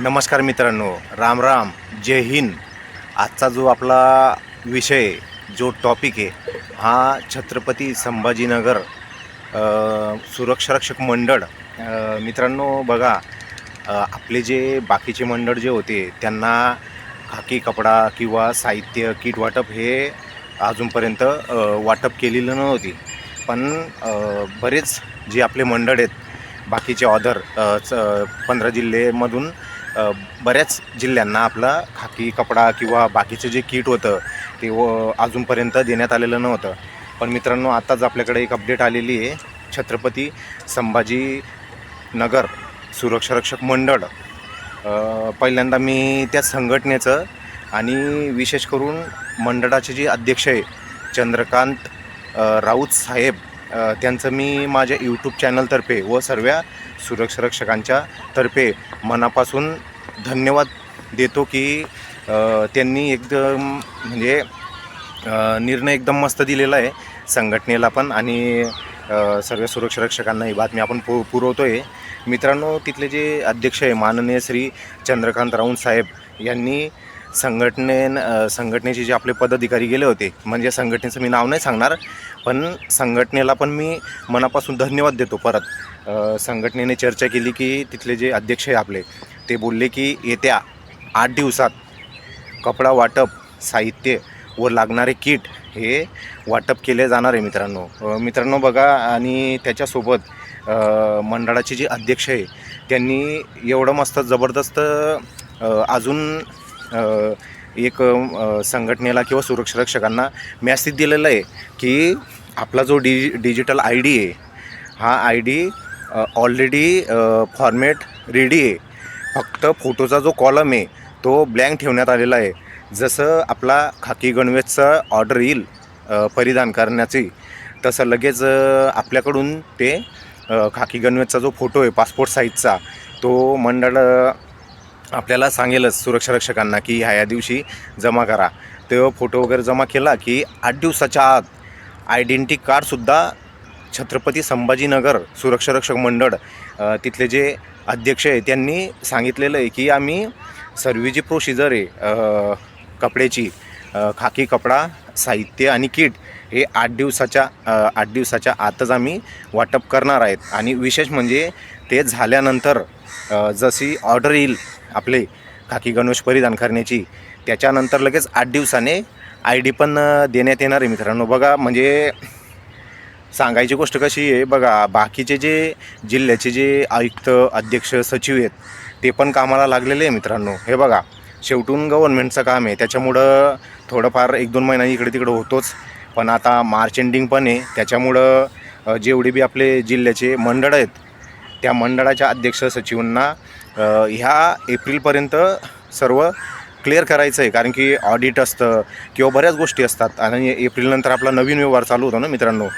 नमस्कार मित्रांनो राम राम जय हिंद. आजचा जो आपला विषय जो टॉपिक आहे हा छत्रपती संभाजीनगर सुरक्षारक्षक मंडळ मित्रांनो बघा आपले जे बाकीचे मंडळ जे होते त्यांना खाकी कपडा किंवा साहित्य किट वाटप हे अजूनपर्यंत वाटप केलेलं नव्हती. पण बरेच जे आपले मंडळ आहेत बाकीचे ऑदर पंधरा जिल्ह्यामधून बऱ्याच जिल्ह्यांना आपला खाकी कपडा किंवा बाकीचं जे किट होतं ते व अजूनपर्यंत देण्यात आलेलं नव्हतं. पण मित्रांनो आत्ताच आपल्याकडे एक अपडेट आलेली आहे. छत्रपती संभाजी नगर सुरक्षारक्षक मंडळ. पहिल्यांदा मी त्या संघटनेचं आणि विशेष करून मंडळाचे जे अध्यक्ष आहे चंद्रकांत राऊत साहेब त्यांचं मी माझ्या यूट्यूब चॅनलतर्फे व सर्व सुरक्षारक्षकांच्या तर्फे मनापासून धन्यवाद देतो की त्यांनी एकदम म्हणजे निर्णय एकदम मस्त दिलेला आहे संघटनेला पण आणि सर्व सुरक्षा सुरक्षारक्षकांना ही बातमी आपण पु पुरवतो आहे मित्रांनो तिथले जे अध्यक्ष आहे माननीय श्री चंद्रकांत राऊत साहेब यांनी संघटने संघटनेचे जे आपले पदाधिकारी गेले होते म्हणजे संघटनेचं मी नाव नाही सांगणार पण संघटनेला पण मी मनापासून धन्यवाद देतो परत. संघटनेने चर्चा केली की तिथले जे अध्यक्ष आहे आपले ते बोलले की येत्या आठ दिवसात कपडा वाटप साहित्य व लागणारे किट हे वाटप केले जाणार आहे मित्रांनो. मित्रांनो बघा आणि त्याच्यासोबत मंडळाचे जे अध्यक्ष आहे त्यांनी एवढं मस्त जबरदस्त अजून एक संघटनेला किंवा सुरक्षारक्षकांना मॅसेज दिलेला आहे की आपला जो डिजि डिजिटल आय डी आहे हा I D already format ready आहे. फक्त फोटोचा जो कॉलम आहे तो ब्लँक ठेवण्यात आलेला आहे. जसं आपला खाकी गणवेशचा ऑर्डर येईल परिधान करण्याची तसं लगेच आपल्याकडून ते खाकी गणवेशचा जो फोटो आहे पासपोर्ट साईजचा तो मंडळ आपल्याला सांगेलच सुरक्षारक्षकांना की ह्या या दिवशी जमा करा. तो फोटो वगैरे जमा केला की आठ दिवसाच्या आत आयडेंटी कार्डसुद्धा छत्रपती संभाजीनगर सुरक्षारक्षक मंडळ तिथले जे अध्यक्ष आहे त्यांनी सांगितलेलं आहे की आम्ही सर्व जी प्रोसिजर आहे कपड्याची खाकी कपडा साहित्य आणि किट हे आठ दिवसाच्या आठ दिवसाच्या आतच आम्ही वाटप करणार आहेत. आणि विशेष म्हणजे ते झाल्यानंतर जशी ऑर्डर येईल आपले खाकी गणवेश परिधान करण्याची त्याच्यानंतर लगेच आठ दिवसाने आय डी पण देण्यात येणार आहे मित्रांनो. बघा म्हणजे सांगायची गोष्ट कशी आहे बघा बाकीचे जे जिल्ह्याचे जे आयुक्त अध्यक्ष सचिव आहेत ते पण कामाला लागलेले आहे मित्रांनो. हे बघा शेवटून गव्हर्नमेंटचं काम आहे. त्याच्यामुळं थोडंफार एक दोन महिना इकडे तिकडं होतोच. पण आता मार्च एंडिंग पण आहे. त्याच्यामुळं जेवढे बी आपले जिल्ह्याचे मंडळ आहेत त्या मंडळाच्या अध्यक्ष सचिवांना ह्या एप्रिलपर्यंत सर्व क्लिअर करायचं आहे कारण की ऑडिट असतं किंवा बऱ्याच गोष्टी असतात. आणि एप्रिलनंतर आपला नवीन व्यवहार चालू होतो ना मित्रांनो?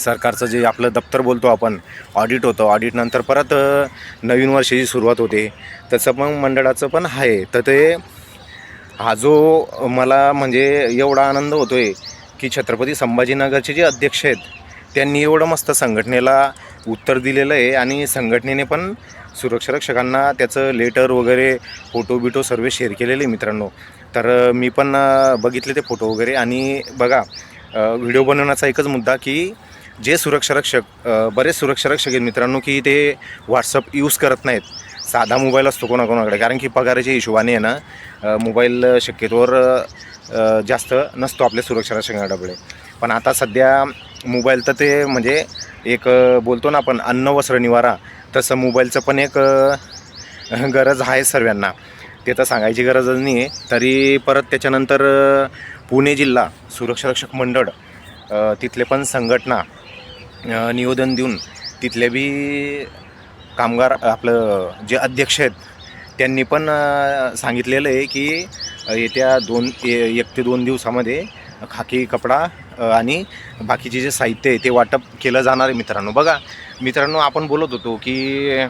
सरकारचं जे आपलं दप्तर बोलतो आपण ऑडिट होतं. ऑडिटनंतर परत नवीन वर्षाची सुरुवात होते. तसं मग मंडळाचं पण आहे. तर ते हा जो मला म्हणजे एवढा आनंद होतो आहे की छत्रपती संभाजीनगरचे जे अध्यक्ष आहेत त्यांनी एवढं मस्त संघटनेला उत्तर दिलेलं आहे. आणि संघटनेने पण सुरक्षारक्षकांना त्याचं लेटर वगैरे फोटो बिटो सर्व शेअर केलेले मित्रांनो. तर मी पण बघितले ते फोटो वगैरे. आणि बघा व्हिडिओ बनवण्याचा एकच मुद्दा की जे सुरक्षारक्षक बरेच सुरक्षारक्षक आहेत मित्रांनो की ते व्हॉट्सअप यूज करत नाहीत. साधा मोबाईल असतो कोणाकोणाकडे. कारण की पगाराच्या हिशोबाने आहे ना मोबाईल शक्यतोवर जास्त नसतो आपल्या सुरक्षारक्षकांकडे पण आता सध्या मोबाईल तर ते म्हणजे एक बोलतो ना आपण अन्न वस्त्र निवारा तसं मोबाईलचं पण एक गरज आहे सर्वांना. ते तर सांगायची गरजच नाही आहे तरी परत त्याच्यानंतर पुणे जिल्हा सुरक्षारक्षक मंडळ तिथले पण संघटना निवेदन देऊन तिथले बी कामगार आपलं जे अध्यक्ष आहेत त्यांनी पण सांगितलेलं आहे की येत्या दोन ए- एक ते दोन दिवसामध्ये खाकी कपडा आणि बाकीचे जे साहित्य आहे ते वाटप केलं जाणार आहे मित्रांनो. बघा मित्रांनो आपण बोलत होतो की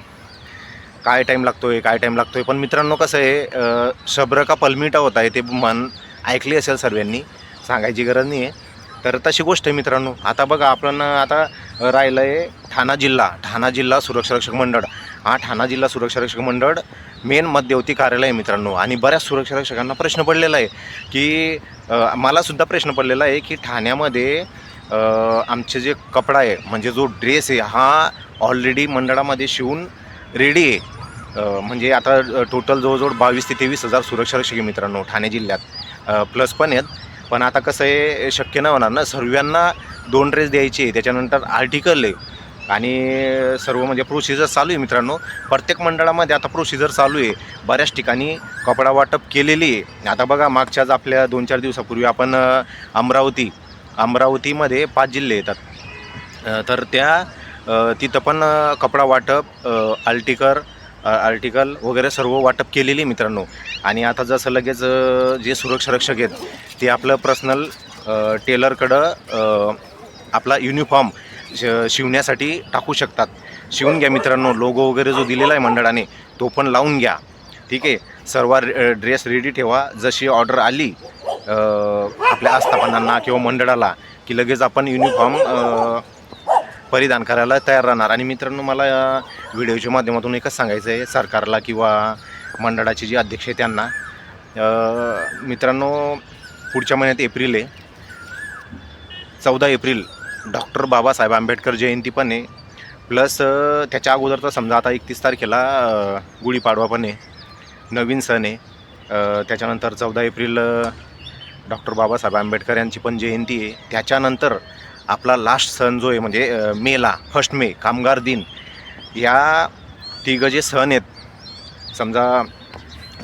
काय टाईम लागतो आहे काय टाईम लागतो आहे पण मित्रांनो कसं आहे शब्र का पलमिटा होत आहे ते मन ऐकली असेल सर्वांनी सांगायची गरज नाही आहे तर तशी गोष्ट आहे मित्रांनो. आता बघा आपण आता राहिलं आहे ठाणा जिल्हा ठाणा जिल्हा सुरक्षारक्षक मंडळ. हा ठाणा जिल्हा सुरक्षा रक्षक मंडळ मेन मध्यवर्ती कार्यालय आहे मित्रांनो. आणि बऱ्याच सुरक्षा रक्षकांना प्रश्न पडलेला आहे की मलासुद्धा प्रश्न पडलेला आहे की ठाण्यामध्ये आमचे जे कपडा आहे म्हणजे जो ड्रेस आहे हा ऑलरेडी मंडळामध्ये शिवून रेडी आहे. म्हणजे आता टोटल जवळजवळ बावीस ते तेवीस हजार सुरक्षा रक्षक आहे मित्रांनो ठाणे जिल्ह्यात. प्लस पण आहेत. पण आता कसं आहे शक्य नाही होणार ना. सर्वांना दोन ड्रेस द्यायचे आहे. त्याच्यानंतर आर्टिकल आहे. आणि सर्व म्हणजे प्रोसिजर चालू आहे मित्रांनो. प्रत्येक मंडळामध्ये आता प्रोसिजर चालू आहे. बऱ्याच ठिकाणी कपडा वाटप केलेली आहे. आता बघा मागच्याच आपल्या दोन चार दिवसापूर्वी आपण अमरावती अमरावतीमध्ये पाच जिल्हे येतात. तर त्या तिथं पण कपडा वाटप आर्टिकल आल्टिकर आर्टिकल वगैरे सर्व वाटप केलेली आहे मित्रांनो. आणि आता जसं लगेच जे सुरक्षा रक्षक आहेत ते आपलं पर्सनल टेलरकडं आपला युनिफॉर्म श शिवण्यासाठी टाकू शकतात. शिवून घ्या मित्रांनो लोगो वगैरे जो दिलेला आहे मंडळाने तो पण लावून घ्या. ठीक आहे? सर्व ड्रेस रेडी ठेवा. जशी ऑर्डर आली आपल्या आस्थापनांना किंवा मंडळाला की लगेच आपण युनिफॉर्म परिधान करायला तयार राहणार. आणि मित्रांनो मला व्हिडिओच्या माध्यमातून एकच सांगायचं आहे. सरकारला किंवा मंडळाचे जे अध्यक्ष आहे त्यांना मित्रांनो पुढच्या महिन्यात एप्रिल आहे. चौदा एप्रिल डॉक्टर बाबासाहेब आंबेडकर जयंती पण आहे. प्लस त्याच्या अगोदर तर समजा आता एकतीस तारखेला गुढीपाडवा पण आहे. नवीन सण आहे. त्याच्यानंतर चौदा एप्रिल डॉक्टर बाबासाहेब आंबेडकर यांची पण जयंती आहे. त्याच्यानंतर आपला लास्ट सण जो आहे म्हणजे मेला फर्स्ट मे कामगार दिन या तिघं जे सण आहेत समजा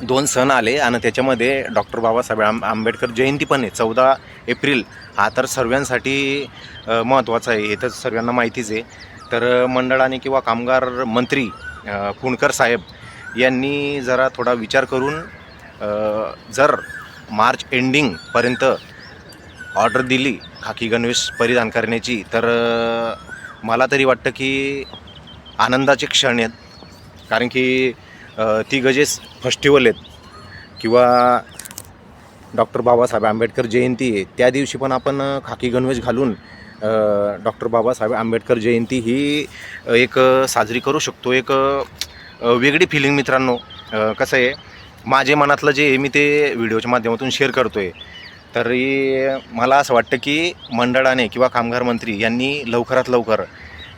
दोन सण आले आणि त्याच्यामध्ये डॉक्टर बाबासाहेब आंब आंबेडकर जयंती पण आहे. चौदा एप्रिल हा तर सर्वांसाठी महत्त्वाचा आहे. हे तर सर्वांना माहितीच आहे. तर मंडळाने किंवा कामगार मंत्री अ, साहेब यांनी जरा थोडा विचार करून जर मार्च एंडिंगपर्यंत ऑर्डर दिली खाकी गणवेश परिधान करण्याची तर मला तरी वाटतं की आनंदाचे क्षण आहेत. कारण की ती गजेस फेस्टिवल आहेत. किंवा डॉक्टर बाबासाहेब आंबेडकर जयंती आहे. त्या दिवशी पण आपण खाकी गणवेश घालून डॉक्टर बाबासाहेब आंबेडकर जयंती ही एक साजरी करू शकतो. एक वेगळी फिलिंग मित्रांनो. कसं आहे माझे मनातलं जे आहे मी ते व्हिडिओच्या माध्यमातून शेअर करतो आहे तरी मला असं वाटतं की मंडळाने किंवा कामगार मंत्री यांनी लवकरात लवकर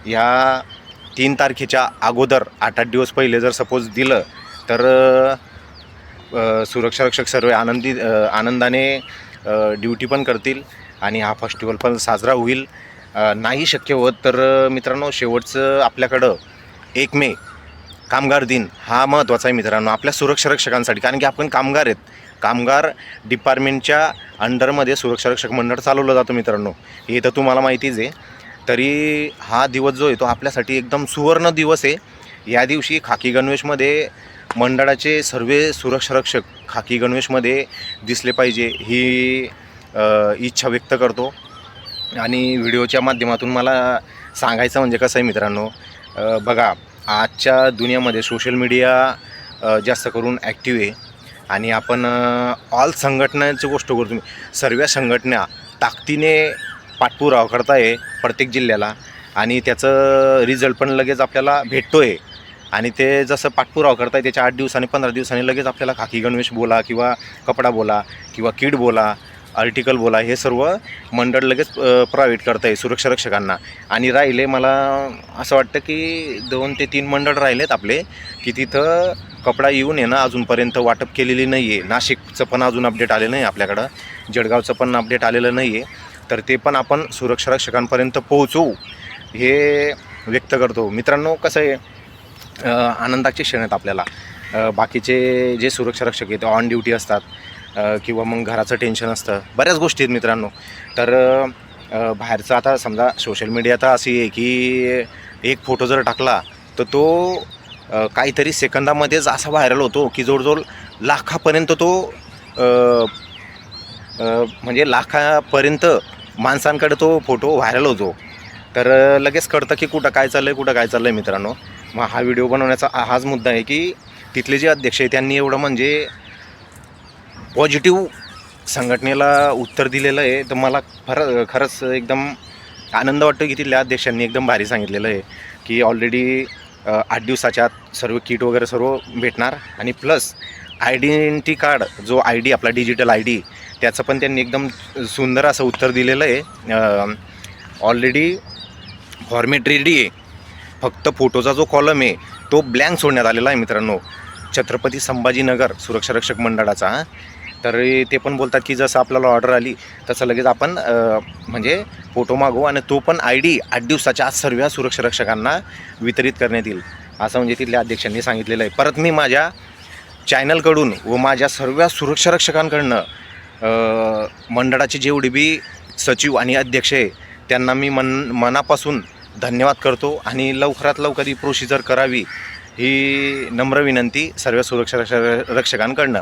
या तीन तारखेच्या अगोदर आठ आठ दिवस पहिले जर सपोज दिलं तर सुरक्षारक्षक सुरक्षा रक्षक सर्व आनंदी आनंदाने ड्युटी पण करतील आणि हा फेस्टिवल पण साजरा होईल. नाही शक्य होत तर मित्रांनो शेवटचं आपल्याकडं एक मे कामगार दिन हा महत्त्वाचा आहे मित्रांनो आपल्या सुरक्षा रक्षकांसाठी कारण की आपण कामगार आहेत. कामगार डिपार्टमेंटच्या अंडरमध्ये सुरक्षा रक्षक मंडळ चालवलं जातं मित्रांनो. हे तर तुम्हाला माहितीच आहे. तरी हा दिवस जो आहे तो आपल्यासाठी एकदम सुवर्ण दिवस आहे. या दिवशी खाकी गणवेशमध्ये मंडळाचे सर्व सुरक्षारक्षक खाकी गणवेशमध्ये दिसले पाहिजे ही इच्छा व्यक्त करतो. आणि व्हिडिओच्या माध्यमातून मला सांगायचं म्हणजे कसं आहे मित्रांनो बघा आजच्या दुनियामध्ये सोशल मीडिया जास्त करून ॲक्टिव्ह आहे. आणि आपण ऑल संघटनांची गोष्ट करतो सर्व संघटना ताकदीने पाठपुरावा करताय प्रत्येक जिल्ह्याला. आणि त्याचं रिझल्ट पण लगेच आपल्याला भेटतो आहे आणि ते जसं पाठपुरावा करताय त्याच्या आठ दिवसांनी पंधरा दिवसांनी लगेच आपल्याला खाकी गणवेश बोला किंवा कपडा बोला किंवा किड बोला आर्टिकल बोला हे सर्व मंडळ लगेच प्रायव्हेट करत आहे सुरक्षा रक्षकांना. आणि राहिले मला असं वाटतं की दोन ते तीन मंडळ राहिलेत आपले की तिथं कपडा येऊन आहे ना अजूनपर्यंत वाटप केलेली नाही आहे नाशिकचं पण अजून अपडेट आलेलं नाही आपल्याकडं. जळगावचं पण अपडेट आलेलं नाही आहे तर ते पण आपण सुरक्षा रक्षकांपर्यंत पोहोचवू हे व्यक्त करतो. मित्रांनो कसं आहे आनंदाचे क्षण आहेत आपल्याला. बाकीचे जे सुरक्षा रक्षक आहेत ऑन ड्युटी असतात किंवा मग घराचं टेन्शन असतं बऱ्याच गोष्टी आहेत मित्रांनो. तर बाहेरचं आता समजा सोशल मीडिया तर अशी आहे की एक फोटो जर टाकला तर तो काहीतरी सेकंदामध्येच असा व्हायरल होतो की जवळजवळ लाखापर्यंत तो म्हणजे लाखापर्यंत माणसांकडे तो फोटो व्हायरल होतो. तर लगेच कळतं की कुठं काय चाललं आहे कुठं काय चाललं आहे मित्रांनो. मग हा व्हिडिओ बनवण्याचा हाच मुद्दा आहे की तिथले जे अध्यक्ष आहे त्यांनी एवढं म्हणजे पॉझिटिव्ह संघटनेला उत्तर दिलेलं आहे. तर मला खरं खरंच एकदम आनंद वाटतो की तिथल्या अध्यक्षांनी एकदम भारी सांगितलेलं आहे की ऑलरेडी आठ दिवसाच्या आत सर्व किट वगैरे सर्व भेटणार. आणि प्लस आयडेंटिटी कार्ड जो आय डी आपला डिजिटल आय डी त्याचं पण त्यांनी एकदम सुंदर असं उत्तर दिलेलं आहे. ऑलरेडी फॉर्मेट रेडी आहे. फक्त फोटोचा जो कॉलम आहे तो ब्लँक सोडण्यात आलेला आहे मित्रांनो. छत्रपती संभाजीनगर सुरक्षा रक्षक मंडळाचा तर ते पण बोलतात की जसं आपल्याला ऑर्डर आली तसं लगेच आपण म्हणजे फोटो मागवू आणि तो पण आय डी आठ दिवसाच्या आज सर्व सुरक्षा रक्षकांना वितरित करण्यात येईल. असं म्हणजे तिथल्या अध्यक्षांनी सांगितलेलं आहे. परत मी माझ्या चॅनलकडून व माझ्या सर्व सुरक्षा रक्षकांकडनं मंडळाचे जेवढे बी सचिव आणि अध्यक्ष आहे त्यांना मी मन मनापासून धन्यवाद करतो आणि लवकरात लवकर ही प्रोसिजर करावी ही नम्र विनंती सर्व सुरक्षा रक्ष रक्षकांकडनं.